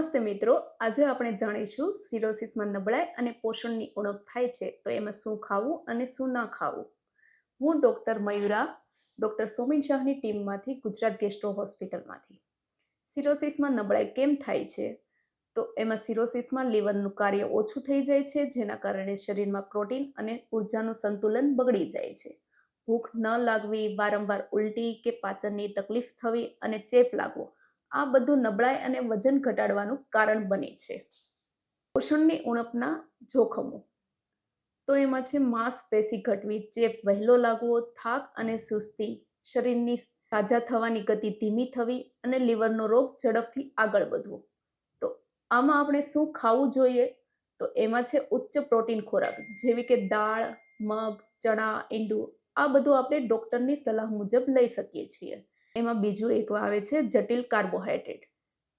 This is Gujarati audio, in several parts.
નમસ્તે મિત્રો. આજે આપણે જાણીશું સિરોસિસમાં નબળાઈ અને પોષણની ઉણપ થાય છે તો એમાં શું ખાવું અને શું ન ખાવું? હું ડૉક્ટર મયુરા, ડૉક્ટર સોમિન શાહની ટીમમાંથી ગુજરાત ગેસ્ટ્રો હોસ્પિટલમાંથી. સિરોસિસમાં નબળાઈ કેમ થાય છે? તો એમાં સિરોસિસમાં લીવરનું કાર્ય ઓછું થઈ જાય છે, જેના કારણે શરીરમાં પ્રોટીન અને ઉર્જાનું સંતુલન બગડી જાય છે. ભૂખ ન લાગવી, વારંવાર ઉલટી કે પાચનની તકલીફ થવી અને ચેપ લાગવો આ બધું નબળાઈ અને વજન ઘટાડવાનું કારણ બને છે. પોષણની ઉણપના જોખમો. તો એમાં છે માંસપેશી ઘટવી, ચેપ, વહેલો લાગવો, થાક અને સુસ્તી, શરીરની સાજા થવાની ગતિ ધીમી થવી અને લીવરનો રોગ ઝડપથી આગળ વધવો. તો આમાં આપણે શું ખાવું જોઈએ? તો એમાં છે ઉચ્ચ પ્રોટીન ખોરાક, જેવી કે દાળ, મગ, ચણા, ઈંડું, આ બધું આપણે ડૉક્ટરની સલાહ મુજબ લઈ શકીએ છીએ. એમાં બીજું એક આવે છે જટિલ કાર્બોહાઈડ્રેટ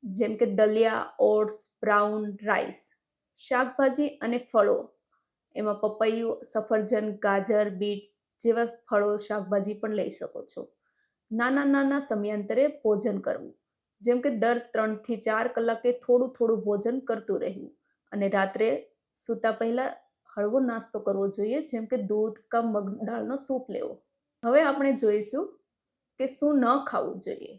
જેમ કે દલિયા, ઓટ્સ, બ્રાઉન રાઈસ, શાકભાજી અને ફળો. એમાં પપૈયું, સફરજન, ગાજર, બીટ જેવા ફળો શાકભાજી પણ લઈ શકો છો. નાના નાના સમયાંતરે ભોજન કરવું, જેમ કે દર ત્રણથી ચાર કલાકે થોડું થોડું ભોજન કરતું રહેવું અને રાત્રે સૂતા પહેલાં હળવો નાસ્તો કરવો જોઈએ, જેમ કે દૂધ કા મગ દાળનો સૂપ લેવો. હવે આપણે જોઈશું કે શું ન ખાવું જોઈએ?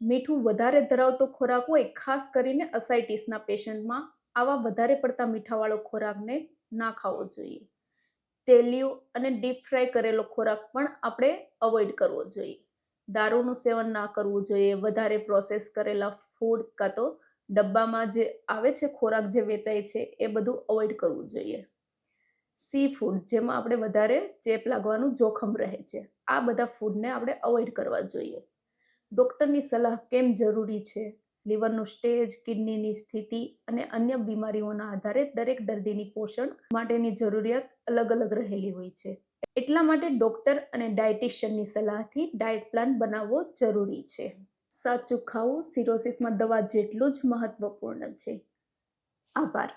મીઠું વધારે ધરાવતો ખોરાક હોય, ખાસ કરીને અસાઇટીસના પેશન્ટમાં આવા વધારે પડતા મીઠાવાળો ખોરાકને ના ખાવો જોઈએ. તેલિયું અને ડીપ ફ્રાય કરેલો ખોરાક પણ આપણે અવોઇડ કરવો જોઈએ. દારૂનું સેવન ના કરવું જોઈએ, વધારે પ્રોસેસ કરેલા ફૂડ કાં તો ડબ્બામાં જે આવે છે, ખોરાક જે વેચાય છે, એ બધું અવોઇડ કરવું જોઈએ. સી ફૂડ જેમાં આપણે વધારે ચેપ લાગવાનું જોખમ રહે છે. આ બધા ફૂડને આપણે અવોઇડ કરવા જોઈએ. ડૉક્ટરની સલાહ કેમ જરૂરી છે? લીવરનું સ્ટેજ કિડનીની સ્થિતિ અને અન્ય બીમારીઓના આધારે દરેક દર્દીની પોષણ માટેની જરૂરિયાત અલગ અલગ રહેલી હોય છે. એટલા માટે ડૉક્ટર અને ડાયટિશિયનની સલાહથી ડાયટ પ્લાન બનાવવો જરૂરી છે. સાચું ખાવું સિરોસિસમાં દવા જેટલું જ મહત્વપૂર્ણ છે. આભાર.